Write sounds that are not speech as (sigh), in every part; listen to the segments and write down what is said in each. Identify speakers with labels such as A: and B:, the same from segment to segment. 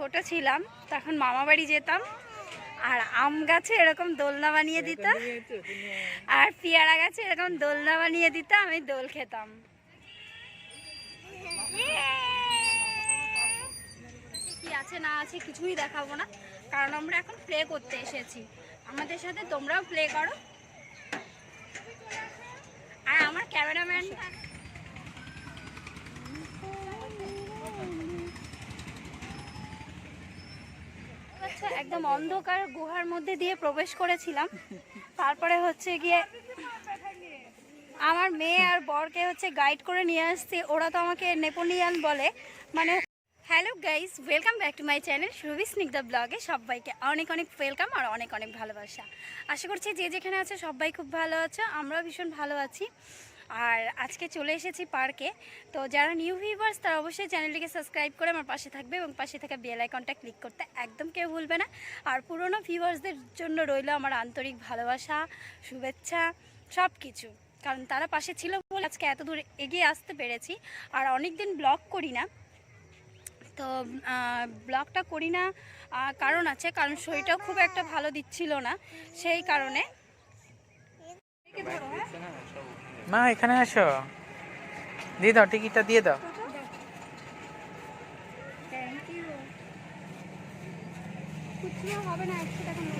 A: ছোট ছিলাম তখন মামা বাড়ি যেতাম। আর আম গাছে এরকম দোলনা বানিয়ে দিত। আর পেয়ারা গাছে এরকম দোলনা বানিয়ে দিত আমি দোল খেতাম। কি আছে না আছে কিছুই দেখাবো না কারণ আমরা এখন প্লে করতে এসেছি। আমাদের সাথে তোমরাও প্লে করো। আর আমার ক্যামেরাম্যান আচ্ছা একদম অন্ধকার গুহার মধ্যে দিয়ে প্রবেশ করেছিলাম। তারপরে হচ্ছে গিয়ে আমার মেয়ে আর বরকে হচ্ছে গাইড করে নিয়ে আসছে। ওরা তো আমাকে নেপোলিয়ান বলে। মানে hello guys welcome back to my channel Surabhi Snigdha ব্লগে সবাইকে অনেক অনেক ওয়েলকাম আর অনেক অনেক ভালোবাসা। আশা করছি যে যেখানে আছে সবাই খুব ভালো আছে, আমরাও ভীষণ ভালো আছি। আর আজকে চলে এসেছি পার্কে। তো যারা নিউ ভিউয়ার্স তারা অবশ্যই চ্যানেলটিকে সাবস্ক্রাইব করে আমার পাশে থাকবে এবং পাশে থাকা বেল আইকনটা ক্লিক করতে একদম কেউ ভুলবে না। আর পুরনো ভিউয়ার্সদের জন্য রইল আমার আন্তরিক ভালোবাসা, শুভেচ্ছা সব কিছু কারণ তারা পাশে ছিল বলে আজকে এত দূর এগিয়ে আসতে পেরেছি। আর অনেক দিন ব্লগ করি না। তো ব্লগটা করি না কারণ আছে। কারণ শরীরটাও খুব একটা ভালো দিচ্ছিল না। সেই কারণে
B: মা এখানে আসো। দিয়ে দাও টিকিটটা দিয়ে দাও।
A: হবে না একশো টাকা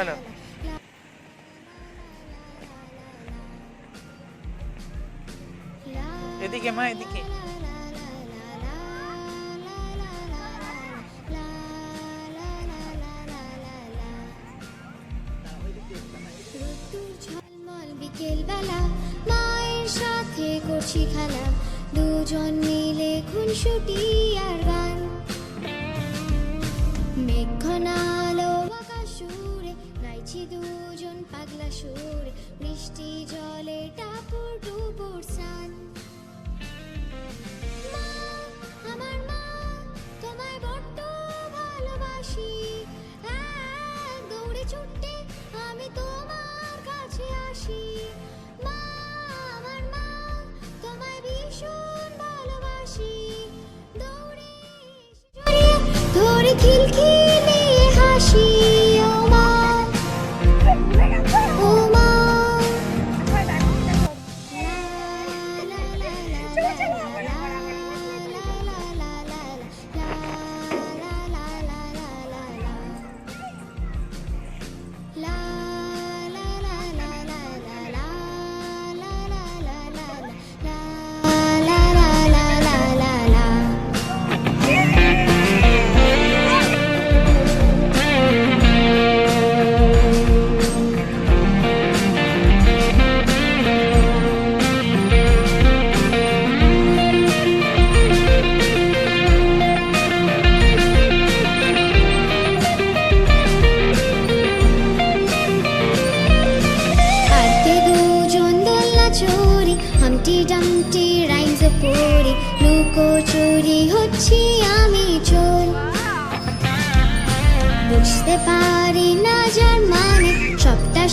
A: চলো
B: এদিকে, মা, এদিকে।
C: মায়ের সাথে করছি খেলা। দুজন মিলে খুনসুটি আর গান। মেঘনালো আকাশ সুরে দুজন পাগলা সুরে বৃষ্টি জলে টাপুর টুপুর সান ভালোবাসি। দৌড়ে আমি তোমার কাছে আসি। মা, আমার ভীষণ ভালোবাসি। দৌড়ে ধরে খিলখিলিয়ে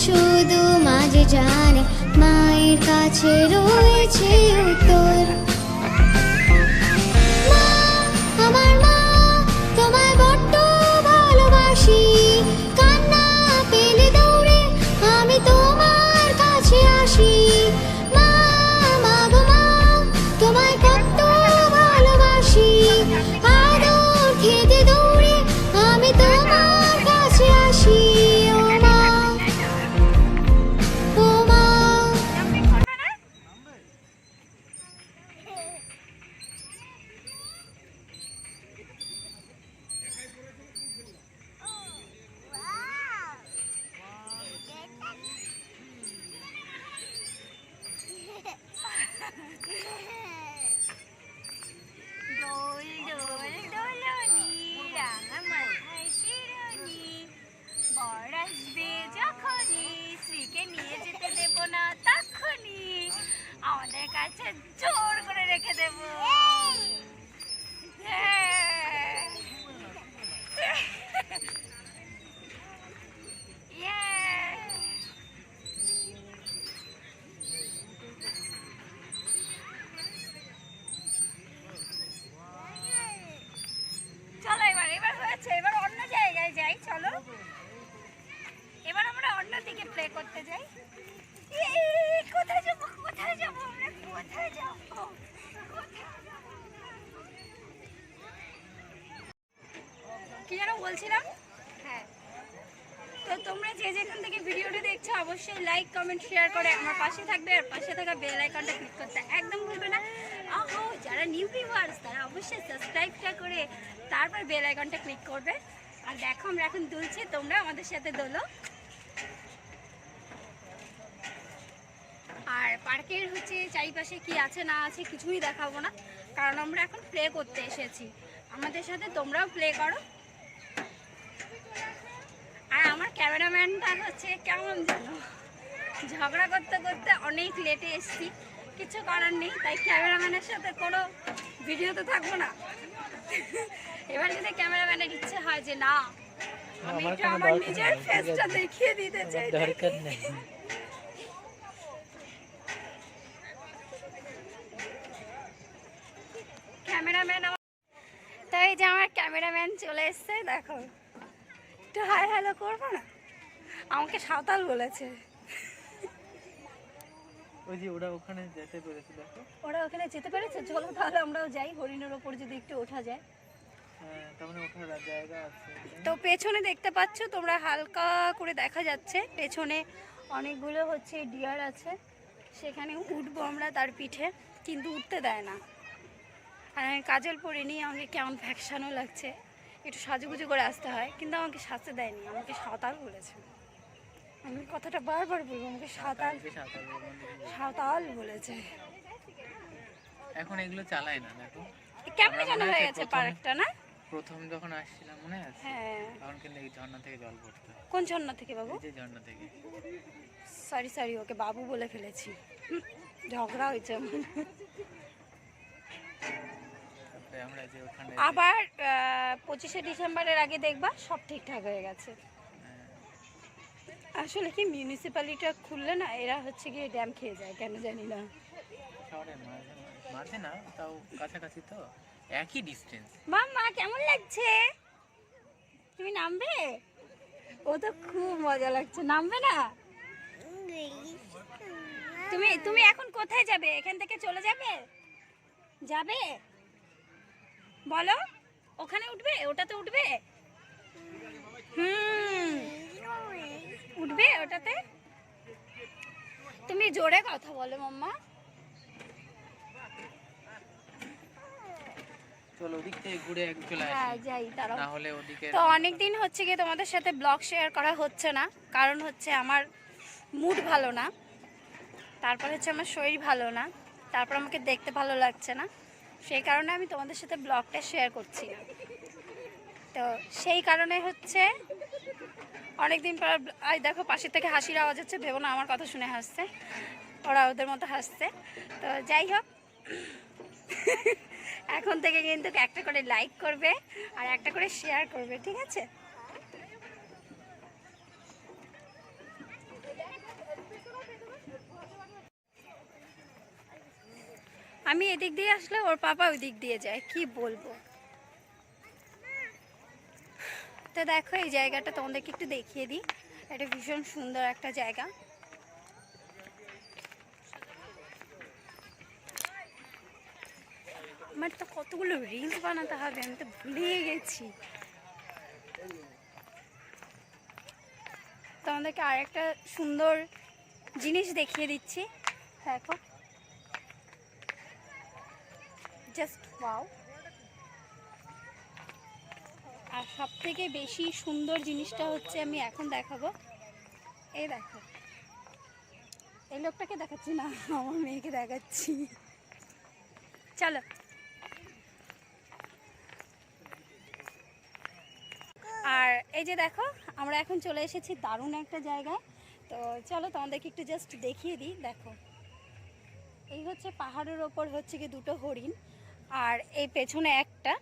C: শুধু মাঝে জানে মায়ের কাছে রয়েছে
A: করতে যাই? কোথায় যাব? কোথায় যাব? আমরা কোথায় যাব? কি যেন বলছিলাম? হ্যাঁ। তো তোমরা যে যেখান থেকে ভিডিওটা দেখছ অবশ্যই লাইক কমেন্ট শেয়ার করে আমার পাশে থাকবে আর পাশে থাকা বেল আইকনটা ক্লিক করতে একদম ভুলবে না। আহো যারা নিউ ভিউয়ার্স তারা অবশ্যই সাবস্ক্রাইবটা করে তারপর বেল আইকনটা ক্লিক করবে। আর দেখো আমরা এখন দুলছি তোমরা আমাদের সাথে দোলো আর পার্কের হচ্ছে চারিপাশে কি আছে না আছে কিছুই দেখাবো না কারণ আমরা এখন প্লে করতে এসেছি। আমাদের সাথে তোমরাও প্লে করো। আর আমার ক্যামেরাম্যানটা হচ্ছে কেমন জানো ঝগড়া করতে করতে অনেক লেটে এসেছি কিছু করার নেই তাই ক্যামেরাম্যানের সাথে কোনো ভিডিও তো থাকব না। এবার যদি ক্যামেরাম্যানের ইচ্ছে হয় যে না আমি
B: আমার
A: একটু আমার নিজের ফেসটা দেখিয়ে দিতে চাই
B: দরকার নেই।
A: ক্যামেরাম্যান আমার তাই যে আমার ক্যামেরাম্যান চলে এসছে দেখো। একটু হাই হ্যালো করব না? আমাকে সাঁওতাল বলেছে।
B: ওই যে ওরা ওখানে যেতে পেরেছে দেখো।
A: ওরা ওখানে যেতে পেরেছে? চলো তাহলে আমরাও যাই হরিণের ওপর যদি একটু ওঠা যায়।
B: হ্যাঁ মানে
A: তো পেছনে দেখতে পাচ্ছ তোমরা হালকা করে দেখা যাচ্ছে। পেছনে অনেকগুলো হচ্ছে ডিয়ার আছে। সেখানে উঠবো আমরা তার পিঠে কিন্তু উঠতে দেয় না। আর আমি কাজল পরিনি আমাকে কেমন ভ্যাকসানও লাগছে। একটু সাজুগুজু করে আসতে হয় কিন্তু আমাকে সাজতে দেয়নি আমাকে সাঁতাল বলেছে। আমি কথাটা বারবার বলব আমাকে
B: সাঁতার
A: সাঁতাল বলেছে।
B: এখন এগুলো চালায় না দেখো।
A: কেমন
B: মনে
A: হয়ে গেছে পার্কটা না?
B: প্রথম যখন আসছিলাম মনে আছে?
A: হ্যাঁ।
B: তখন কিন্তু এই ঝর্ণা থেকে জল পড়তো।
A: কোন ঝর্ণা থেকে বাবু?
B: এই যে ঝর্ণা থেকে।
A: সরি সরি ওকে বাবু বলে ফেলেছি। ঝগড়া হয়েছে আমার।
B: তারপরে আমরা যে ওখানে
A: আবার পঁচিশে ডিসেম্বরের আগে দেখবা সব ঠিকঠাক হয়ে গেছে।
B: হ্যাঁ,
A: আসলে কি মিউনিসিপ্যালিটিটা খুললে না এরা হচ্ছে গিয়ে ড্যাম খেয়ে যায় কেন জানি না।
B: মাঝে না তাও কাছাকাছি তো। একই ডিস্টেন্স
A: মাম্মা কেমন লাগছে? তুমি নামবে? ও তো খুব মজা লাগছে নামবে না? তুমি তুমি এখন কোথায় যাবে? এখান থেকে চলে যাবে? যাবে? বলো ওখানে উঠবে? ওটাতে উঠবে? হুম। উঠবে ওটাতে? তুমি জোরে কথা বলো মাম্মা। হ্যাঁ তো হচ্ছে গিয়ে তোমাদের সাথে ব্লগ শেয়ার করা হচ্ছে না কারণ হচ্ছে আমার মুড ভালো না তারপর হচ্ছে আমার শরীর ভালো না তারপর আমাকে দেখতে ভালো লাগছে না। সেই কারণে আমি তোমাদের সাথে ব্লগটা শেয়ার করছি না। তো সেই কারণে হচ্ছে অনেকদিন পর আই দেখো, পাশের থেকে হাসির আওয়াজ হচ্ছে, ভেবো না, আমার কথা শুনে হাসছে। ওরা ওদের মতো হাসছে। তো যাই হোক, এখন থেকে কিন্তু একটা করে লাইক করবে আর একটা করে শেয়ার করবে, ঠিক আছে? আমি এদিক দিয়ে আসলে ওর পাপা ওই দিক দিয়ে যায়, কি বলব? তো দেখো, এই জায়গাটা তোমাদেরকে একটু দেখিয়ে দিই। এটা ভীষণ সুন্দর একটা জায়গা। আমার তো কতগুলো রিলস বানাতে হবে, আমি তো ভুলে গেছি। তোমাদেরকে আরেকটা সুন্দর জিনিস দেখিয়ে দিচ্ছি। দেখো জাস্ট ওয়াও আর সব থেকে বেশি সুন্দর জিনিসটা হচ্ছে আমি এখন দেখাবো। এই দেখো। এই লোকটাকে দেখাচ্ছি না, আমার মেয়েকে দেখাচ্ছি। চলো। আর এই যে দেখো, আমরা এখন চলে এসেছি দারুণ একটা জায়গায়। তো চলো তোমাদেরকে একটু জাস্ট দেখিয়ে দিই, দেখো। এই হচ্ছে পাহাড়ের ওপর হচ্ছে কি দুটো হরিণ। আর এই পেছনে একটা।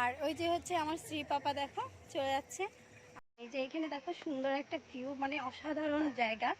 A: আর ওই যে হচ্ছে আমার স্ত্রী পাপা দেখো চলে যাচ্ছে। এই যে এখানে দেখো সুন্দর একটা ভিউ মানে অসাধারণ জায়গা।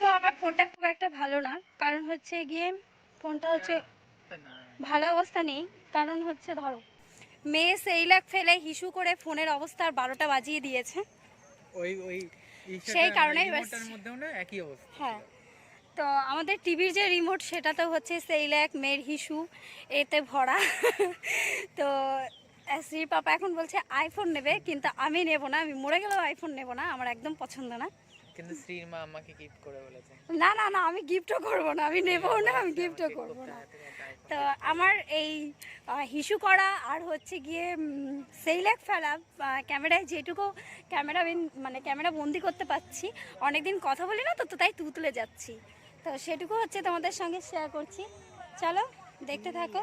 A: তো আমার ফোনটা খুব একটা ভালো না। কারণ হচ্ছে গিয়ে ফোনটা হচ্ছে ভালো অবস্থা নেই। কারণ হচ্ছে ধরো মেয়ে সেই লাখ ফেলে হিসু করে ফোনের অবস্থা আর বারোটা বাজিয়ে দিয়েছে।
B: ওই ওই
A: সেই
B: একই অবস্থা
A: হ্যাঁ। তো আমাদের টিভির যে রিমোট সেটা তো হচ্ছে সেই লাখ মেয়ের হিসু এতে ভরা। (laughs) তো শ্রীর পাপা এখন বলছে আইফোন নেবে কিন্তু আমি নেব না। আমি মরে গেলেও আইফোন নেব না। আমার একদম পছন্দ না।
B: কিন্তু শ্রীর মা আমাকে গিফট করে বলেছে।
A: না না না আমি গিফটও করব না আমি নেবও না আমি গিফটও করব না। তো আমার এই হিসু করা আর হচ্ছে গিয়ে সেই লাখ ফেলা ক্যামেরায় যেটুকু ক্যামেরা মানে ক্যামেরা বন্দি করতে পারছি অনেকদিন কথা বলি না তো তো তাই তুতলে যাচ্ছি। তো সেটুকু হচ্ছে তোমাদের সঙ্গে শেয়ার করছি। চলো দেখতে থাকো।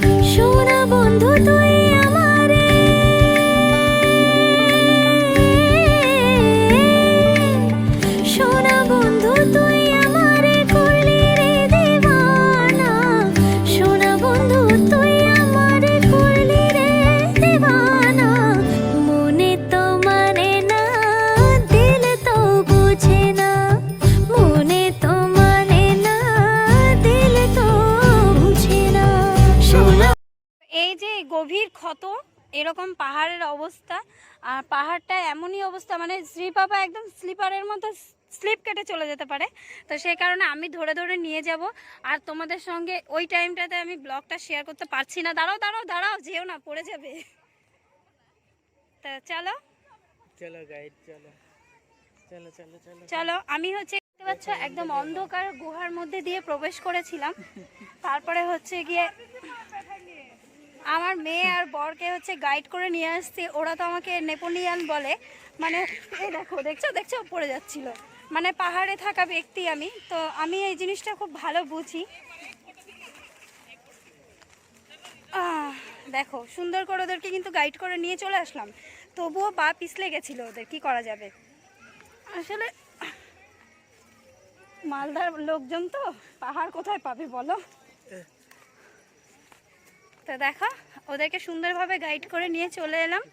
A: এরকম পাহাড়ের অবস্থা। আর পাহাড়টা এমনই অবস্থা মানে শ্রী পাপা একদম স্লিপারের মতো স্লিপ কেটে চলে যেতে পারে। তো সেই কারণে আমি ধরে ধরে নিয়ে যাব। আর তোমাদের সঙ্গে ওই টাইমটাতে আমি ব্লগটা শেয়ার করতে পারছি না। দাঁড়াও দাঁড়াও দাঁড়াও যেও না পড়ে যাবে। তা চলো।
B: চলো গাইড চলো। চলো চলো চলো।
A: চলো আমি হচ্ছে দেখতে পাচ্ছ একদম অন্ধকার গুহার মধ্যে দিয়ে প্রবেশ করেছিলাম। তারপরে হচ্ছে গিয়ে আমার মেয়ে আর বরকে হচ্ছে গাইড করে নিয়ে আসছি। ওরা তো আমাকে নেপোলিয়ান বলে। মানে এই দেখো, দেখছ দেখছ, পড়ে যাচ্ছিল। মানে পাহাড়ে থাকা ব্যক্তি আমি। তো আমি এই জিনিসটা খুব ভালো বুঝি। দেখো, সুন্দর করে ওদেরকে কিন্তু গাইড করে নিয়ে চলে আসলাম। তবুও পা পিছলে গেছিল ওদের। কি করা যাবে? আসলে, মালদার লোকজন তো পাহাড় কোথায় পাবে বলো? তো দেখো ওদেরকে সুন্দরভাবে গাইড করে নিয়ে চলে এলাম।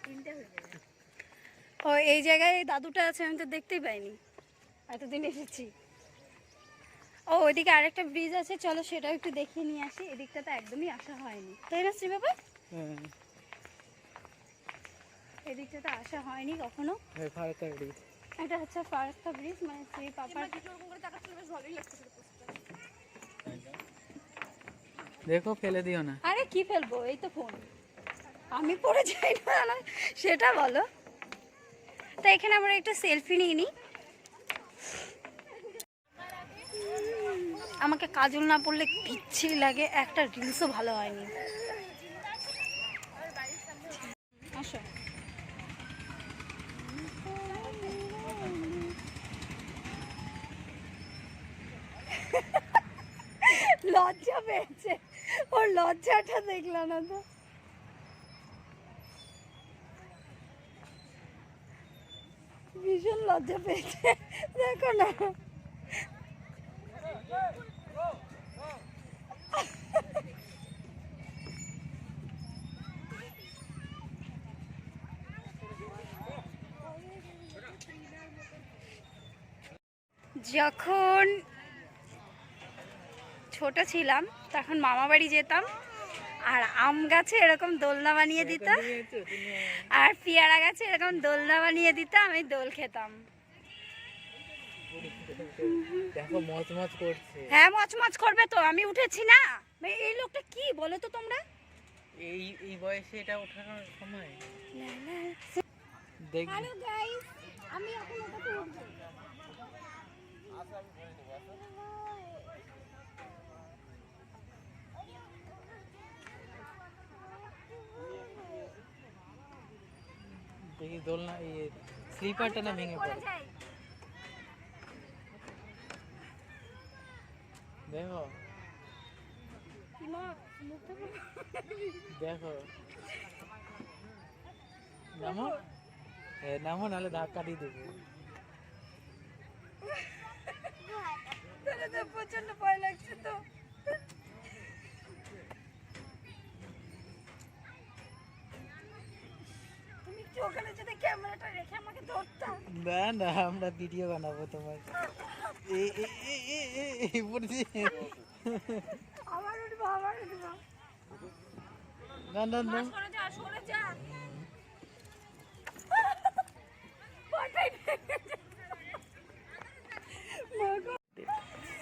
A: ও এই জায়গায় এই দাদুটা আছে আমি তো দেখতেই পাইনি। এতদিন এসেছি। ও ওইদিকে আরেকটা ব্রিজ আছে চলো সেটাও একটু দেখিয়ে নিয়ে আসি। এদিকটা তো একদমই আসা হয়নি। তাই না শ্রী বাবা
B: হ্যাঁ।
A: এদিকটা তো আসা হয়নি কখনো।
B: ব্রিজ
A: এটা হচ্ছে ফারাক্কা ব্রিজ মানে শ্রী পাপার
B: দেখো, ফেলে দিও না।
A: আরে, কি ফেলব? এই তো ফোন আমি পড়ে যাই না সেটা বলো। তো এখানে আমরা একটু সেলফি নিয়ে নিই আমাকে কাজল না পড়লে বিচ্ছিরি লাগে, একটা রিলসও ভালো হয়নি। আসো। লজ্জা পেয়েছে। ওর লজ্জাটা দেখলাম না তো। ভীষণ লজ্জা পেয়েছে দেখো না। যখন ছোট ছিলাম তখন মামা বাড়ি যেতাম। আর আম গাছে এরকম দোলনা বানিয়ে দিত আর পেয়ারা গাছে এরকম দোলনা বানিয়ে দিত আমি দোল খেতাম।
B: দেখো মচমচ করছে।
A: হ্যাঁ মচমচ করবে তো আমি উঠেছি না। এই লোকটা কি বলো তো তোমরা?
B: এই এই বয়সে এটা ওঠানোর সময়? দেখ
A: হ্যালো গাইস আমি এখন উঠবো।
B: দেখি দোলনা, এই স্লিপারটা না ভেঙে
A: পড়ে।
B: দেখো। দেখো। নামো? নামো, নাহলে ধাক্কা দিয়ে দেবো।
A: প্রচণ্ড ভয় লাগছে তো। ওখানে যদি ক্যামেরাটা রেখে আমাকে ধরতা
B: না না আমরা ভিডিও বানাবো তোমার। এ এ এ এ এ এ পড়ছে
A: আমার উঠবো উঠবো
B: না না না।
A: সরে যা সরে যা।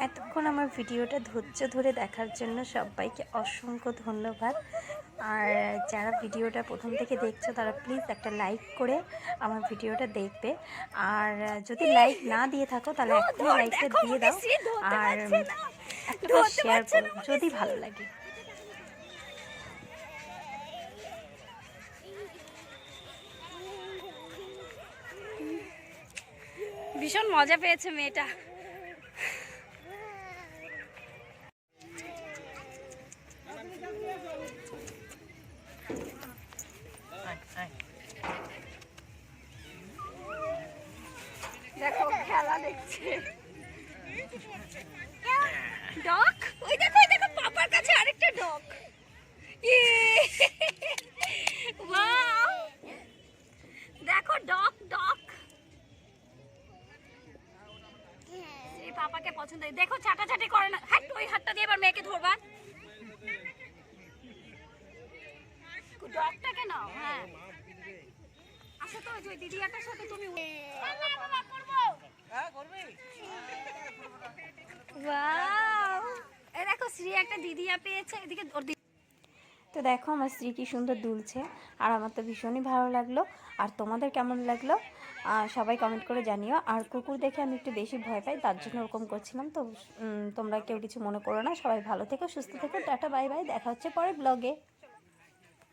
D: এতক্ষণ আমার ভিডিওটা ধৈর্য ধরে দেখার জন্য সবাইকে অসংখ্য ধন্যবাদ। আর যারা ভিডিওটা প্রথম থেকে দেখছ তারা প্লিজ একটা লাইক করে আমার ভিডিওটা দেখবে। আর যদি লাইক না দিয়ে থাকো তাহলে এখনই লাইকটা দিয়ে দাও। আর একটা শেয়ার করো যদি ভালো লাগে।
A: ভীষণ মজা পেয়েছে মেয়েটা
B: আয়, আয়।
A: দেখো খেলা দেখছে ডক? ওই দেখো ওই দেখো পাপার কাছে আরেকটা ডক। ওয়াও। দেখো ডক ডক। পাপাকে পছন্দ দেখো চাটাচাটি করে না। হাট ওই হাতটা দিয়ে এবার মেয়েকে ধরবা। ডগটাকে নাও হ্যাঁ। আচ্ছা তো ওই দিদিয়াটার সাথে তুমি বাবা করব। দেখো একটা পেয়েছে। এদিকে
D: তো দেখো, আমার স্ত্রী কি সুন্দর দুলছে। আর আমার তো ভীষণই ভালো লাগল। আর তোমাদের কেমন লাগল? সবাই কমেন্ট করে জানিও। আর কুকুর দেখে আমি একটু বেশি ভয় পাই, তার জন্য ওরকম করছিলাম। তো তোমরা কেউ কিছু মনে করো না। সবাই ভালো থেকো, সুস্থ থেকো। Tata, bye bye. দেখা হচ্ছে পরে ব্লগে